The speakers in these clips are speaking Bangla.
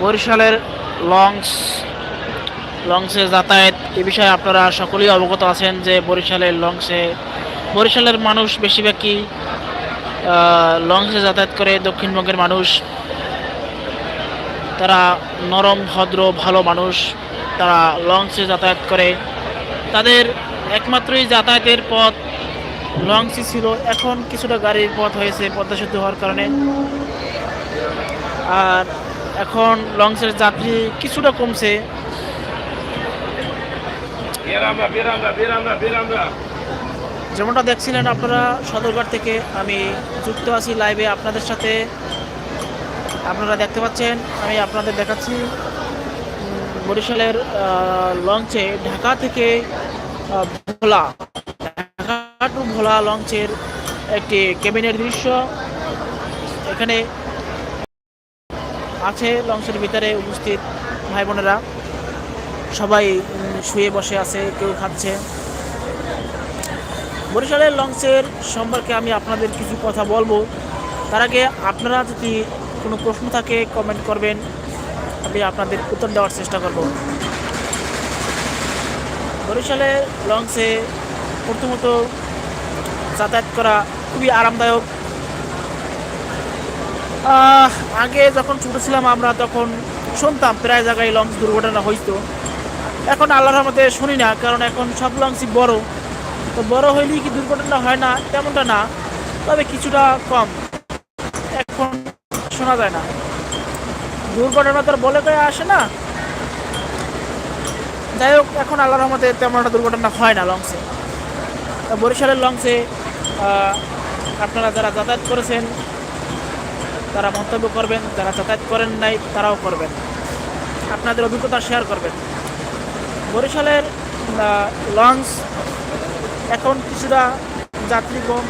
বরিশালের লংস লংসে যাতায়াত এ বিষয়ে আপনারা সকলেই অবগত আছেন যে বরিশালের লংসে বরিশালের মানুষ বেশিরভাগই লংসে যাতায়াত করে, দক্ষিণবঙ্গের মানুষ। তারা নরম, ভদ্র, ভালো মানুষ। তারা লঞ্চে যাতায়াত করে। তাদের একমাত্রই যাতায়াতের পথ লঞ্চই ছিল। এখন কিছুটা গাড়ির পথ হয়েছে পদ্মা সেতু হওয়ার কারণে। আর এখন লঞ্চের যাত্রী কিছুটা কমছে. যেমনটা দেখছিলেন আপনারা সদরঘাট থেকে আমি যুক্ত আছি লাইভে আপনাদের সাথে। আপনারা দেখতে পাচ্ছেন আমি আপনাদের দেখাচ্ছি বরিশালের লঞ্চে ঢাকা থেকে ভোলা ঢাকা টু ভোলা লঞ্চের একটি কেবিনের দৃশ্য। এখানে আছে লঞ্চের ভিতরে উপস্থিত ভাই বোনেরা সবাই শুয়ে বসে আছে, কেউ খাচ্ছে। বরিশালের লঞ্চের সম্পর্কে আমি আপনাদের কিছু কথা বলব। তার আগে আপনারা যদি কোনো প্রশ্ন থাকে কমেন্ট করবেন। আমি আপনাদের উত্তর দেওয়ার চেষ্টা করব। বরিশালের লঞ্চে প্রথমত যাতায়াত করা খুবই আরামদায়ক। আগে যখন ছোট ছিলাম আমরা তখন শুনতাম প্রায় জায়গায় লঞ্চ দুর্ঘটনা হইতো। এখন আল্লাহর রহমতে শুনি না, কারণ এখন সব লঞ্চই বড়। তো বড় হইলেই কি দুর্ঘটনা হয় না? তেমনটা না, তবে কিছুটা কম। এখন শোনা যায় না। দুর্ঘটনা তো বলে কয়ে আসে না। যাই হোক, এখন আল্লাহর রহমতে তেমন একটা দুর্ঘটনা হয় না লঞ্চে। বরিশালের লঞ্চে আপনারা যারা যাতায়াত করেছেন তারা মন্তব্য করবেন, যারা যাতায়াত করেন নাই, তারাও করবেন। আপনাদের অভিজ্ঞতা শেয়ার করবেন। বরিশালের লঞ্চ, এখন কিছুটা যাত্রী কম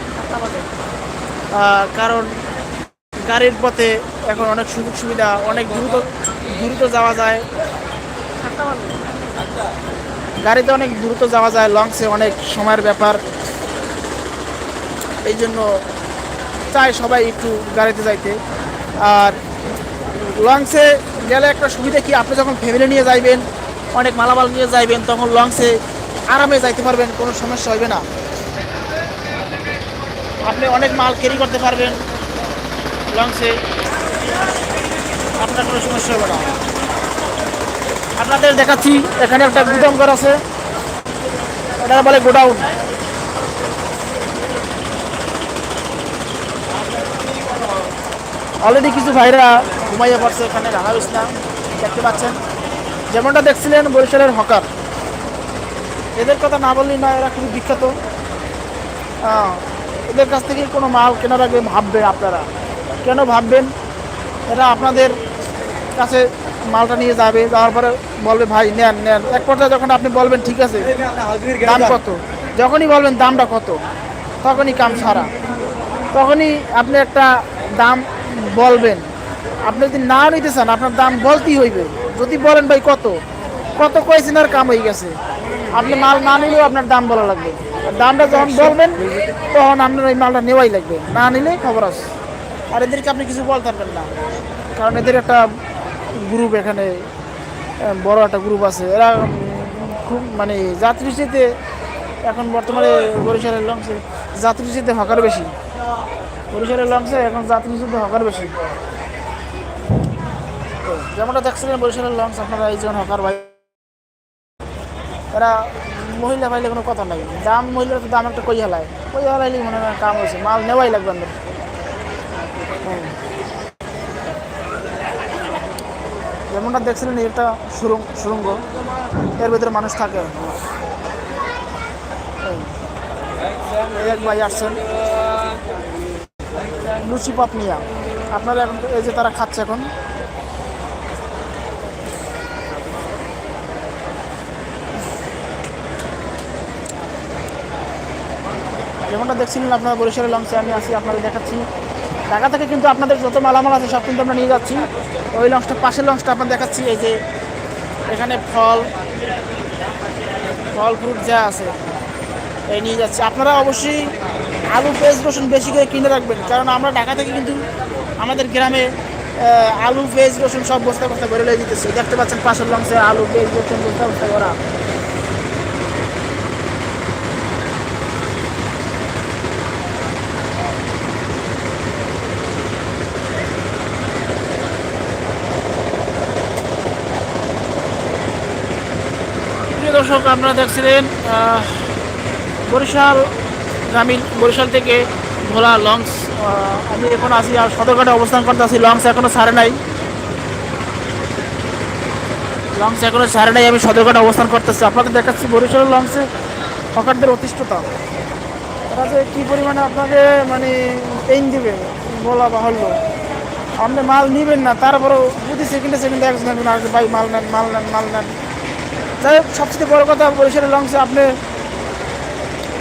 কারণ গাড়ির পথে এখন অনেক সুযোগ সুবিধা, অনেক দ্রুত দ্রুত যাওয়া যায়। গাড়িতে অনেক দ্রুত যাওয়া যায়, লঞ্চে অনেক সময়ের ব্যাপার। এই জন্য চায় সবাই একটু গাড়িতে যাইতে। আর লঞ্চে গেলে একটা সুবিধা কি, আপনি যখন ফ্যামিলি নিয়ে যাইবেন, অনেক মালামাল নিয়ে যাইবেন, তখন লঞ্চে আরামে যাইতে পারবেন, কোনো সমস্যা হবে না। আপনি অনেক মাল ক্যারি করতে পারবেন লঞ্চে, আপনার কোনো সমস্যা হবে না। আপনাদের দেখাচ্ছি, এখানে একটা গুদাম ঘর আছে। এটা বলে গোডাউন। অলরেডি কিছু ভাইরা ঘুমাইয়া পড়ছে এখানে রাহা ইসলাম, দেখতে পাচ্ছেন। যেমনটা দেখছিলেন বরিশালের হকার। এদের কথা না বললেই না এরা খুবই বিখ্যাত। এদের কাছ থেকে কোনো মাল কেনার আগে ভাববেন আপনারা। কেন ভাববেন? এরা আপনাদের কাছে মালটা নিয়ে যাবে, যাওয়ার পরে বলবে, ভাই, নেন নেন। এক পর্যায়ে যখন আপনি বলবেন, ঠিক আছে, দাম কত? যখনই বলবেন, দামটা কত? তখনই কাম সারা। তখনই আপনি একটা দাম বলবেন। আপনি যদি না নিতে চান, আপনার দাম বলতেই হইবে। যদি বলেন ভাই কত? কত কয়েছেন আর কাম হয়ে গেছে? আপনি মাল না নিলেও আপনার দাম বলা লাগবে। দামটা যখন বলবেন, তখন আপনার ওই মালটা নেওয়াই লাগবে। না নিলে খবর আছে। আর এদেরকে আপনি কিছু বলতে পারবেন না। কারণ এদের একটা গ্রুপ এখানে বড় একটা গ্রুপ আছে। এরা খুব মানে যাত্রীতে এখন বর্তমানে বরিশালের লঞ্চে যাত্রীতে হকার বেশি। বরিশালের লঞ্চে এখন যাত্রীতে হকার বেশি। যেমনটা দেখছিলেন বরিশালের লঞ্চ, আপনারা এই জন হকার ভাই। এরা মহিলা পাইলে কোনো কথা নাই। দাম মহিলার তো দাম একটা কই হেলায় কই হেলাইলে মনে হয় কাম হয়েছে মাল নেওয়াই লাগবে আমাদের যেমনটা দেখছিলেন, এটা সুরঙ্গ সুরঙ্গ। এর ভিতরে মানুষ থাকে। এক ভাই আসছেন। লুচি পপ নিয়ে আপনারা এখন এই যে তারা খাচ্ছে এখন। যেমনটা দেখছিলেন আপনারা বরিশালের লঞ্চে আমি আসি আপনাদের দেখাচ্ছি। ঢাকা থেকে কিন্তু আপনাদের যত মালামাল আছে সব কিন্তু আমরা নিয়ে যাচ্ছি। ওই লঞ্চটা পাশের লঞ্চটা আপনার দেখাচ্ছি, এই যে এখানে ফল ফল ফ্রুট যা আছে, এই নিয়ে যাচ্ছি। আপনারা অবশ্যই আলু পেঁয়াজ রসুন বেশি করে কিনে রাখবেন। কারণ আমরা ঢাকা থেকে কিন্তু আমাদের গ্রামে আলু, পেঁয়াজ, রসুন সব বস্তা বস্তা ভরে লয়ে দিতেছে। দেখতে পাচ্ছেন পাশের লঞ্চে আলু, পেঁয়াজ, রসুন বস্তা বস্তা করা। দর্শক, আপনারা দেখছিলেন বরিশাল গ্রামীণ বরিশাল থেকে ভোলা লঞ্চ আমি এখন আছি আর সদরঘাটে অবস্থান করতে আসি লঞ্চ এখনও ছাড়ে নাই। লঞ্চ এখনও ছাড়ে নাই, আমি সদরঘাটে অবস্থান করতেছি। আপনাদের দেখাচ্ছি বরিশাল লঞ্চে হকারদের অতিষ্ঠতা। তারা যে কী পরিমাণে আপনাকে মানে পেইন দিবে, বলা বাহুল্য। আপনি মাল নিবেন না, তারপরেও প্রতি সেকেন্ডে সেকেন্ডে একজন ভাই, মাল নেন মাল নেন মাল নেন। যাই হোক, সবচেয়ে বড় কথা বরিশালের লঞ্চে আপনি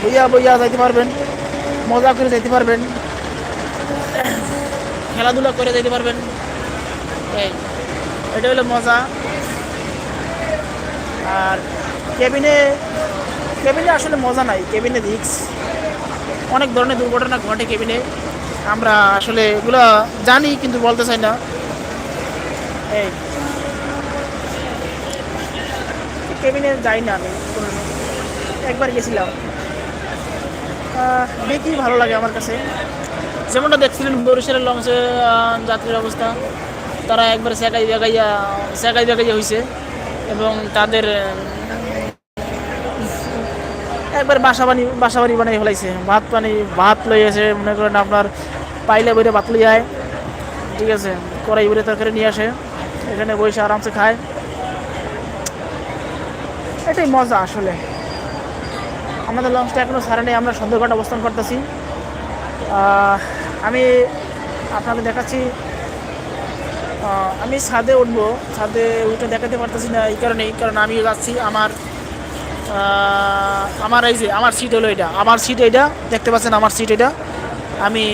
বইয়া বইয়া যাইতে পারবেন, মজা করে যেতে পারবেন, খেলাধুলা করে যেতে পারবেন। এটা হলো মজা। আর কেবিনে কেবিনে আসলে মজা নাই, কেবিনে রিক্স অনেক ধরনের দুর্ঘটনা ঘটে কেবিনে। আমরা আসলে এগুলো জানি, কিন্তু বলতে চাই না। এই, কেবিনে যাই না আমি, একবার গেছিলাম। দেখি, ভালো লাগে আমার কাছে। যেমনটা দেখছিলেন, বরিশালের লঞ্চে যাত্রীর অবস্থা, তারা একবার সেকাই বেগাইয়া সেকাই বেগাইয়া হয়েছে এবং তাদের একবার বাসা বানি, বাসা বাড়ি বানাই ফেলাইছে। ভাত পানি, ভাত লই এসে মনে করেন আপনার পাইলে বইরে ভাত লই যায় ঠিক আছে, কড়াই বইরে তরকারি নিয়ে আসে, এখানে বসে আরামসে খায়। এটাই মজা আসলে। আমাদের লঞ্চটা এখনও সারা নেই, আমরা সন্ধ্যেঘাট অবস্থান করতেছি। আমি আপনাদের দেখাচ্ছি আমি ছাদে উঠবো, ছাদে উঠে দেখাতে পারতেছি না, এই কারণেই, কারণ আমি যাচ্ছি আমার আমার এই যে, আমার সিট হলো এটা, আমার সিট এটা, দেখতে পাচ্ছেন আমার সিট এটা। আমি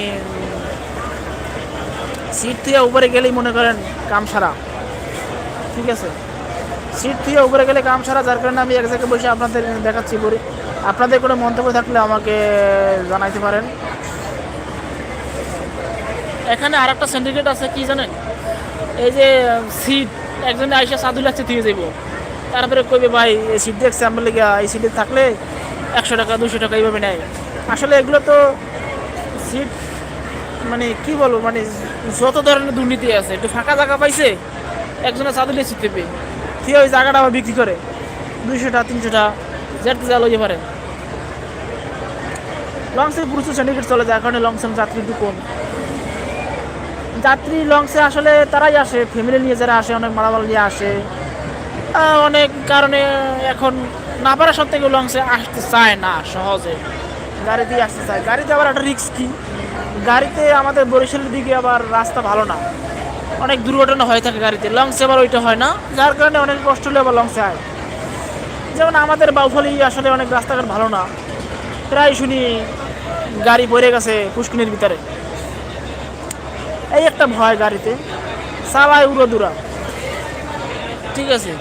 সিট থেকে উপরে গেলেই মনে করেন কাম সারা ঠিক আছে? সিট থেকে উপরে গেলে কাম সারা যার কারণে আমি এক জায়গায় বসে আপনাদের দেখাচ্ছি আপনাদের কোনো মন্তব্য থাকলে আমাকে জানাইতে পারেন। এখানে আর একটা সিন্ডিকেট আছে, কি জানেন? এই যে সিট একজনে আইসা সাধু লাগছে থেকে যাইব। তারপরে কইবে, ভাই, এই সিট দেখছে আমার লেগে এই সিটে থাকলে একশো টাকা দুশো টাকা এইভাবে নেয়। আসলে এগুলো তো সিট মানে কি বলব মানে যত ধরনের দুর্নীতি আছে, একটু ফাঁকা জায়গা পাইছে, একজনে লিয়ে সিট পেয়ে ঠিক ওই জায়গাটা আবার বিক্রি করে। দুইশোটা তিনশোটা যেতে যা লইতে পারে। লংসে প্রচুর সিন্ডিকেট চলে, যার কারণে লংসে যাত্রী একটু কম। যাত্রী লংসে আসলে তারাই আসে ফ্যামিলি নিয়ে যারা আসে, অনেক মালামাল নিয়ে আসে। অনেক কারণে এখন না পারা সত্ত্বেও লংসে আসতে চায় না, সহজে। গাড়ি দিয়ে আসতে চায়। গাড়িতে আবার একটা রিক্স কি? গাড়িতে আমাদের বরিশালের দিকে আবার রাস্তা ভালো না। অনেক দুর্ঘটনা হয়ে থাকে গাড়িতে। লংসে আবার ওইটা হয় না। যার কারণে অনেক কষ্ট হলে আবার লংসে হয় যেমন আমাদের বাউফলি আসলে অনেক রাস্তাঘাট ভালো না। প্রায় শুনি গাড়ি পড়ে গেছে পুষ্কিনের ভিতরে। এই একটা ভয় গাড়িতে। চালায় উড়ো দূরা। ঠিক আছে?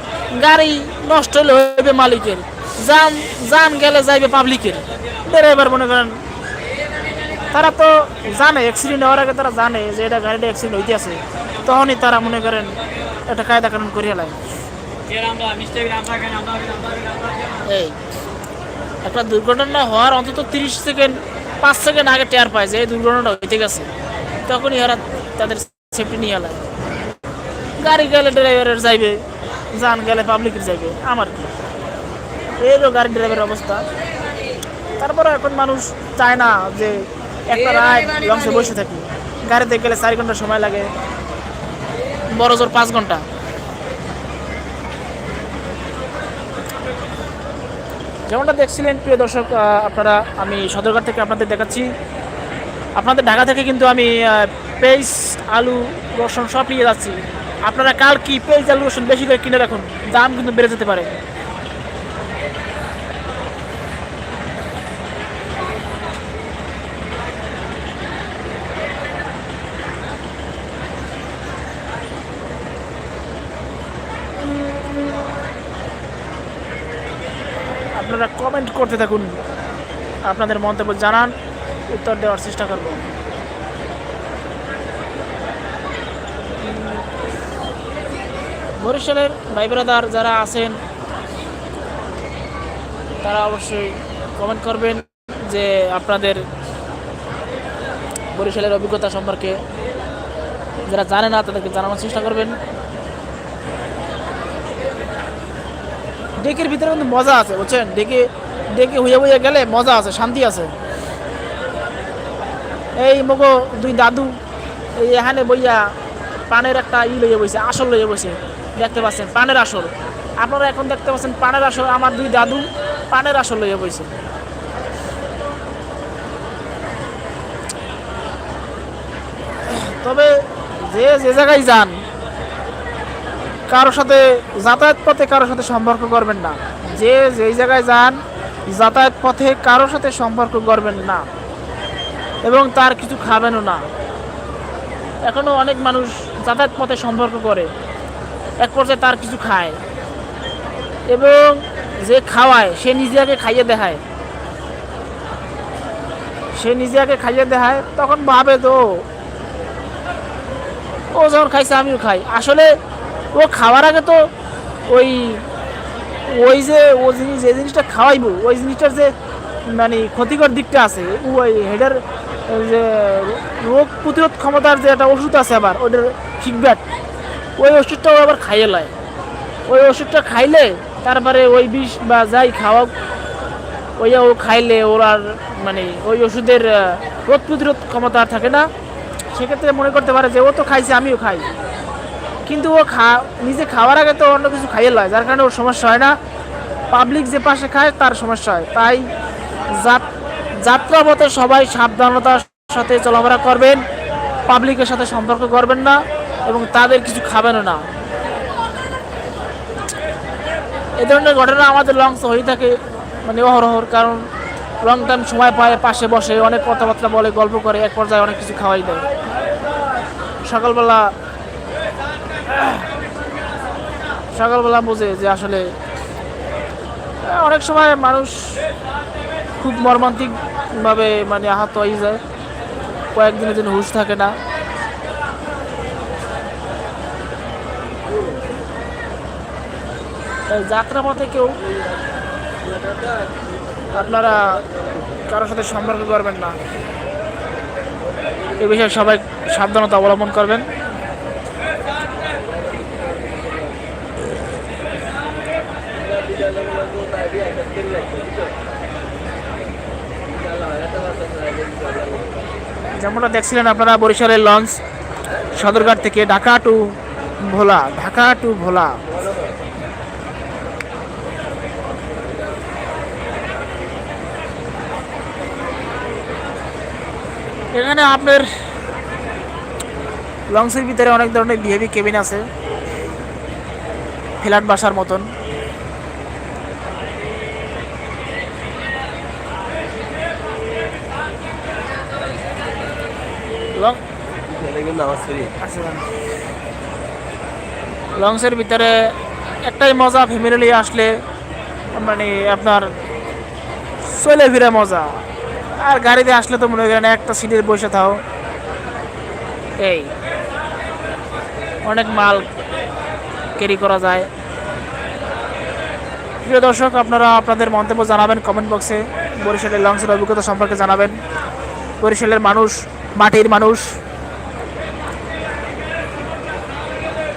গাড়ি নষ্ট হলে হইবে মালিকের। যান যান গেলে যাইবে পাবলিকের। ড্রাইভার মনে করেন, তারা তো জানে অ্যাক্সিডেন্ট হওয়ার আগে তারা জানে যে এটা গাড়িটা অ্যাক্সিডেন্ট হইতে আছে। তখনই তারা মনে করেন, একটা কায়দা কানুন করিয়া লাগে এই, একটা দুর্ঘটনা হওয়ার অন্তত তিরিশ সেকেন্ড পাঁচ সেকেন্ড আগে টের পায় যে এই দুর্ঘটনাটা হইতে গেছে। তখনই এরা তাদের সেফটি নিয়ে এলায় গাড়ি গেলে ড্রাইভারের যাইবে যান গেলে পাবলিকের যাইবে আমার কি? এরও গাড়ি ড্রাইভারের অবস্থা। তারপরে এখন মানুষ চায় না যে একটা রায় লঞ্চে বসে থাকি। গাড়িতে গেলে চার ঘণ্টা সময় লাগে। বড় জোর পাঁচ ঘণ্টা। যেমনটা দেখছিলেন প্রিয় দর্শক? আপনারা, আমি সদরঘাট থেকে আপনাদের দেখাচ্ছি। আপনাদের ঢাকা থেকে কিন্তু আমি পেঁয়াজ আলু রসুন সব নিয়ে যাচ্ছি। আপনারা কাল কি পেঁয়াজ আলু রসুন বেশি করে কিনে রাখুন? দাম কিন্তু বেড়ে যেতে পারে আপনারা কমেন্ট করতে থাকুন। আপনাদের মন্তব্য জানান, উত্তর দেওয়ার চেষ্টা করব। বরিশালের ভাই ব্রাদার যারা আছেন, তারা অবশ্যই কমেন্ট করবেন যে আপনাদের বরিশালের অভিজ্ঞতা সম্পর্কে। যারা জানে না, তাদেরকে জানানোর চেষ্টা করবেন। ডেকের ভিতরে কিন্তু মজা আছে, বুঝছেন? ডেকে ডেকে হইয়া হইয়া গেলে মজা আছে, শান্তি আছে। এই মগো দুই দাদু, এই এখানে বইয়া পানের একটা ই লইয়া বইছে, আসল লইয়া বইছে। দেখতে পাচ্ছেন, পানের আসল। আপনারা এখন দেখতে পাচ্ছেন পানের আসল, আমার দুই দাদু পানের আসল লইয়া বইছে। তবে যে যে জায়গায় যান কারোর সাথে যাতায়াত পথে কারোর সাথে সম্পর্ক করবেন না। যে, যেই জায়গায় যান যাতায়াত পথে কারোর সাথে সম্পর্ক করবেন না এবং তার কিছু খাবেনও না। এখনও অনেক মানুষ যাতায়াত পথে সম্পর্ক করে, এক পর্যায়ে তার কিছু খায় এবং যে খাওয়ায়, সে নিজে আগে খাইয়ে দেখায়। সে নিজে আগে খাইয়ে দেখায়, তখন ভাবে তো, ও যখন খাইছে আমিও খাই। আসলে ও খাওয়ার আগে তো ওই ওই যে ও জিনিস, যে জিনিসটা খাওয়াইবো, ওই জিনিসটার যে মানে ক্ষতিকর দিকটা আছে, ওই হেডের যে রোগ প্রতিরোধ ক্ষমতার যে একটা ওষুধ আছে আবার ওটার ফিডব্যাক ওই ওষুধটাও আবার খাইয়ে লয়। ওই ওষুধটা খাইলে তারপরে ওই বিষ বা যাই খাওয়া ওই ও খাইলে ওর আর মানে ওই ওষুধের রোগ প্রতিরোধ ক্ষমতা আর থাকে না। সেক্ষেত্রে মনে করতে পারে যে, ও তো খাইছে, আমিও খাই। কিন্তু ও খা, নিজে খাওয়ার আগে তো অন্য কিছু খাইয়ে লয়, যার কারণে ওর সমস্যা হয় না। পাবলিক যে পাশে খায়, তার সমস্যা হয়। তাই যাত- যাত্রা পথে সবাই সাবধানতার সাথে চলাফেরা করবেন পাবলিকের সাথে সম্পর্ক করবেন না এবং তাদের কিছু খাবেনও না। এ ধরনের ঘটনা আমাদের লংস হয়ে থাকে মানে অহরহর কারণ লং টাইম সময় পায়, পাশে বসে, অনেক কথাবার্তা বলে, গল্প করে, এক পর্যায়ে অনেক কিছু খাওয়াই দেয়। সকালবেলা সকালবেলা বোঝে যে আসলে অনেক সময় মানুষ খুব মর্মান্তিকভাবে মানে আহত হয়ে যায়। কয়েকদিনের জন্য হুশ থাকে না। তাই যাত্রাপথে কেউ আপনারা কারোর সাথে সম্পর্ক করবেন না। এ বিষয়ে সবাই সাবধানতা অবলম্বন করবেন। যেমনটা দেখছিলেন আপনারা, বরিশালের লঞ্চ সদরঘাট থেকে ঢাকা টু ভোলা, ঢাকা টু ভোলা। এখানে আপনার লঞ্চের ভিতরে অনেক ধরনের বিহেভি কেবিন আছে, ফ্ল্যাট বাসার মতন লং আছে মানে। লঞ্চের ভিতরে একটাই মজা ফ্যামিলি আসলে মানে আপনার চলে ফিরে মজা। আর গাড়িতে আসলে তো মনে করেন একটা সিটের বসে থাও। এই, অনেক মাল ক্যারি করা যায়। প্রিয় দর্শক, আপনারা আপনাদের মন্তব্য জানাবেন কমেন্ট বক্সে বরিশালের লঞ্চের অভিজ্ঞতা সম্পর্কে জানাবেন। বরিশালের মানুষ, মাটির মানুষ।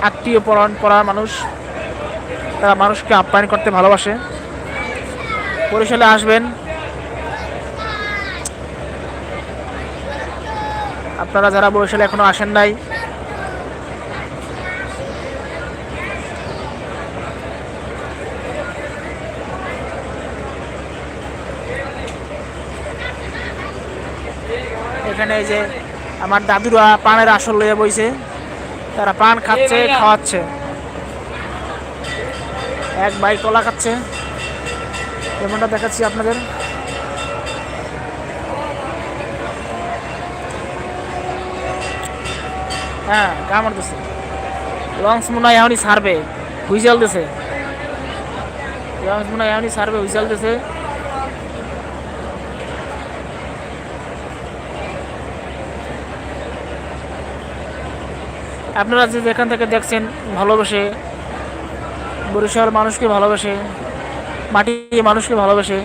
আত্মীয় পরায়ণ পড়ার মানুষ, তারা মানুষকে আপ্যায়ন করতে ভালোবাসে। বরিশালে আসবেন। আপনারা যারা বরিশালে এখনও আসেন নাই, এখানে এই যে আমার দাদুরা পানের আসল লইয়া বইছে। তারা পান খাচ্ছে, খাওয়াচ্ছে। এক ভাই কলা খাচ্ছে। যেমনটা দেখাচ্ছি আপনাদের। হ্যাঁ কামড় দিছে লঞ্চ মনে হয় এখনই ছাড়বে হুইসেল দিছে। লঞ্চ মনে হয় এখনই ছাড়বে হুইসেল দিছে। আপনারা যে যেখান থেকে দেখছেন ভালোবেসে, বরিশাল মানুষকে ভালোবেসে মাটি মানুষকে ভালোবেসে,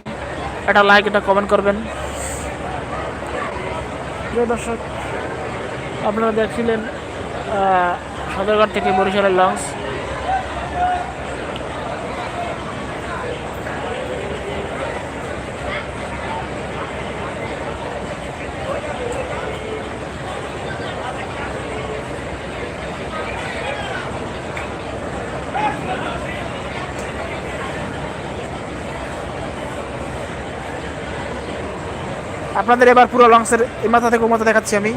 একটা লাইক একটা কমেন্ট করবেন। প্রিয় দর্শক, আপনারা দেখছিলেন সদরঘাট থেকে বরিশালের লঞ্চ আপনাদের এবার পুরো লংসের এই মাথা থেকে ও মাথা দেখাচ্ছি আমি।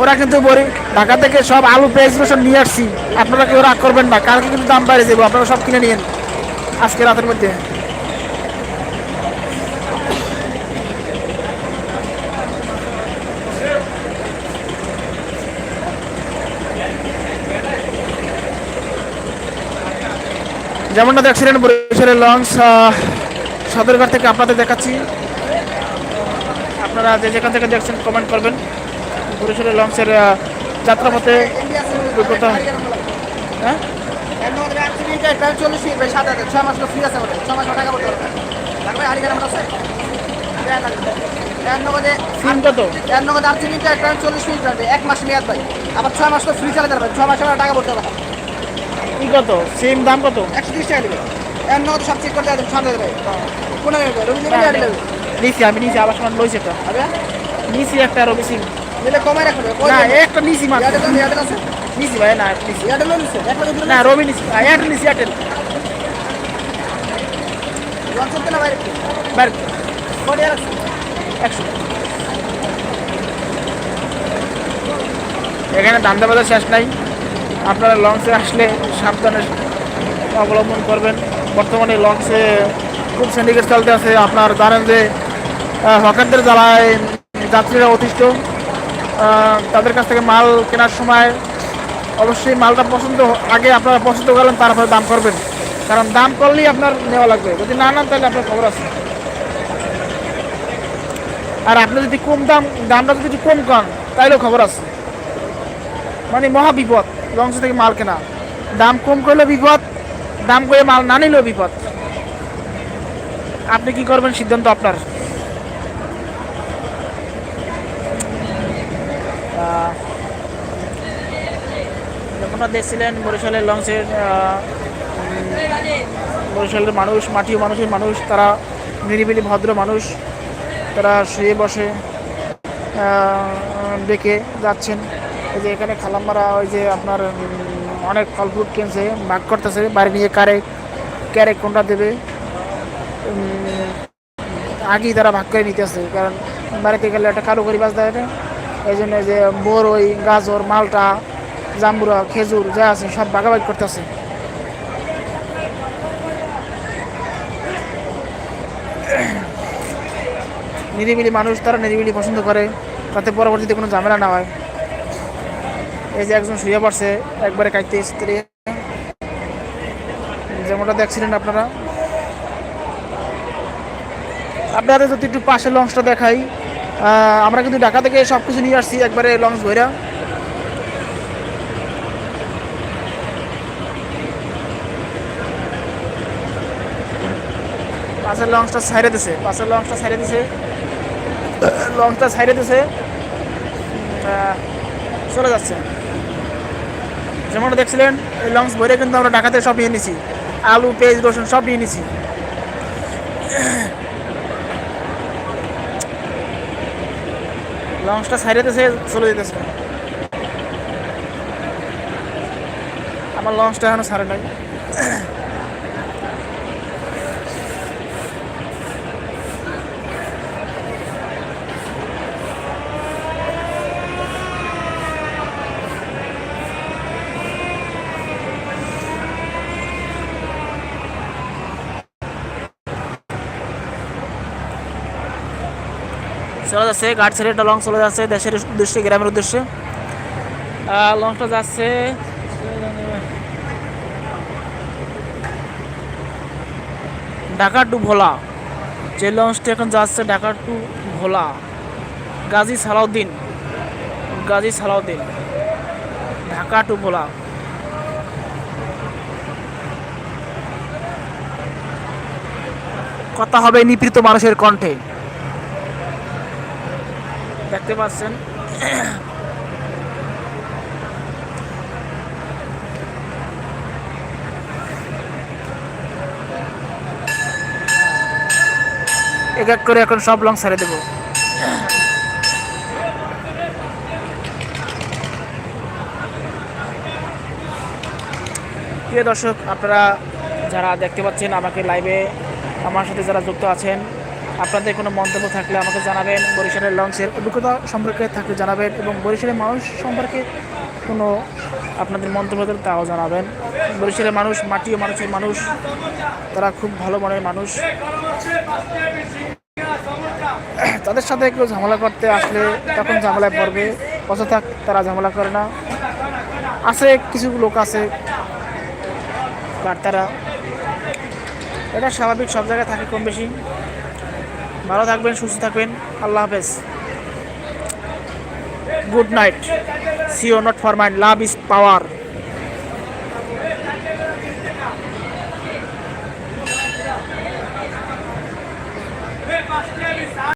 ওরা কিন্তু ঢাকা থেকে সব আলু পেঁয়াজ রসুন নিয়ে আসছি। আপনারা কেউ রাগ করবেন না। কালকে কিন্তু দাম বাইরে যাব। আপনারা সব কিনে নিন আজকে রাতের মধ্যে। যেমনটা দেখছিলেন বরিশালের লঞ্চ সদরঘাট থেকে আপনাদের দেখাচ্ছি। আপনারা যে যেখান থেকে দেখছেন কমেন্ট করবেন। বরিশালের লঞ্চের যাত্রাপথে হ্যাঁ? আবার ছয় মাস তো ফ্রি চালাতে পারবে ছয় মাস টাকা পারবে কি কত? সিম দাম কত? একশো তিরিশ টাকা দেবে এর সব চেক করতে কোনো নিছি আমি নিছি আবার সমান লইছি হবে নিছি একটা রবি সিম নিলে কমাই রাখবে না একটা মাত্র। এয়ারটেল আছে। নিছি ভাই না একটা এয়ারটেল না রবি এখানে দান্দা বাজার শেষ নাই। আপনারা লঞ্চে আসলে সাবধানে অবলম্বন করবেন। বর্তমানে লঞ্চে খুব সিন্ডিকেট চলতে আছে। আপনার জানেন যে হকারদের জ্বালায় যাত্রীরা অতিষ্ঠ। তাদের কাছ থেকে মাল কেনার সময় অবশ্যই মালটা পছন্দ, আগে আপনারা পছন্দ করলেন, তারপরে দাম করবেন। কারণ দাম করলেই আপনার নেওয়া লাগবে। যদি না নেন, তাহলে আপনার খবর আছে। আর আপনি যদি কম দাম, দামটা যদি কম কন তাইলেও খবর আছে। মানে মহা বিপদ। লঞ্চ থেকে মাল কেনা। দাম কম করলে বিপদ, দাম করে মাল না নিলেও বিপদ। আপনি কি করবেন? সিদ্ধান্ত আপনার। আপনারা দেখছিলেন বরিশালের লঞ্চের বরিশালের মানুষ মাটি মানুষের মানুষ, তারা নিরিবিলি ভদ্র মানুষ, তারা শুয়ে বসে ডেকে যাচ্ছেন। এই যে এখানে খালাম্মারা ওই যে আপনার অনেক ফল ফ্রুট কিনছে ভাগ করতেছে, বাড়ি নিয়ে কারে ক্যারে কোনটা দেবে? আগেই তারা ভাগ করে নিতেছে, কারণ বাড়িতে গেলে একটা কারুকারি বাস দেয় না। এই জন্য যে বরই, গাজর, মালটা, জাম্বুরা, খেজুর, যা আছে সব ভাগাভাগি করতেছে। নিরিবিলি মানুষ, তারা নিরিবিলি পছন্দ করে, তাতে পরবর্তীতে কোনো ঝামেলা না হয়। এই যে একজন শুয়ে পড়ছে, একবারে কাটতে স্ত্রী। যেমনটা দেখছিলেন আপনারা। আপনারা যদি একটু পাশে লঞ্চটা দেখাই আমরা কিন্তু ঢাকা থেকে সব কিছু নিয়ে আসছি একবারে লঞ্চ ভৈরা পাশের লঞ্চটা ছাইড়ে দিছে, পাশের লঞ্চটা ছাইড়ে দিছে। লঞ্চটা ছাইড়ে দিছে। চলে যাচ্ছে। যেমনটা দেখছিলেন, এই লঞ্চ ভরে কিন্তু আমরা ঢাকাতে সব নিয়ে নিছি। আলু, পেঁয়াজ, রসুন সব নিয়ে নিছি। লঞ্চটা ছাইড়ে দিছে চলে যেতেছে। আমার লঞ্চটা এখনও সারে নাই। চলে যাচ্ছে ঘাট ছেড়ে একটা লঞ্চ চলে যাচ্ছে, দেশের উদ্দেশ্যে, গ্রামের উদ্দেশ্যে। লঞ্চটা যাচ্ছে। ঢাকা টু ভোলা। যে লঞ্চটি এখন যাচ্ছে, ঢাকা টু ভোলা। গাজী সালাউদ্দিন। গাজী সালাউদ্দিন। ঢাকা টু ভোলা। কথা হবে নিপীড়িত মানুষের কণ্ঠে। দেখতে পাচ্ছেন। এক এক করে এখন সব লং ছেড়ে দেবো। প্রিয় দর্শক, আপনারা যারা দেখতে পাচ্ছেন আমাকে লাইভে আমার সাথে যারা যুক্ত আছেন আপনাদের কোনো মন্তব্য থাকলে আমাকে জানাবেন, বরিশালের লঞ্চের অভিজ্ঞতা সম্পর্কে থাকলে জানাবেন এবং বরিশালের মানুষ সম্পর্কে কোনো আপনাদের মন্তব্য থাকলে তাও জানাবেন। বরিশালের মানুষ মাটি ও মানুষের মানুষ, তারা খুব ভালো মনের মানুষ। তাদের সাথে কেউ ঝামেলা করতে আসলে তখন ঝামেলায় পড়বে কথা থাক, তারা ঝামেলা করে না। আছে, কিছু লোক আছে তারা, এটা স্বাভাবিক সব জায়গায় থাকে কম বেশি। ভালো থাকবেন, সুস্থ থাকবেন। আল্লাহ হাফেজ। Good night. CO not for my love is power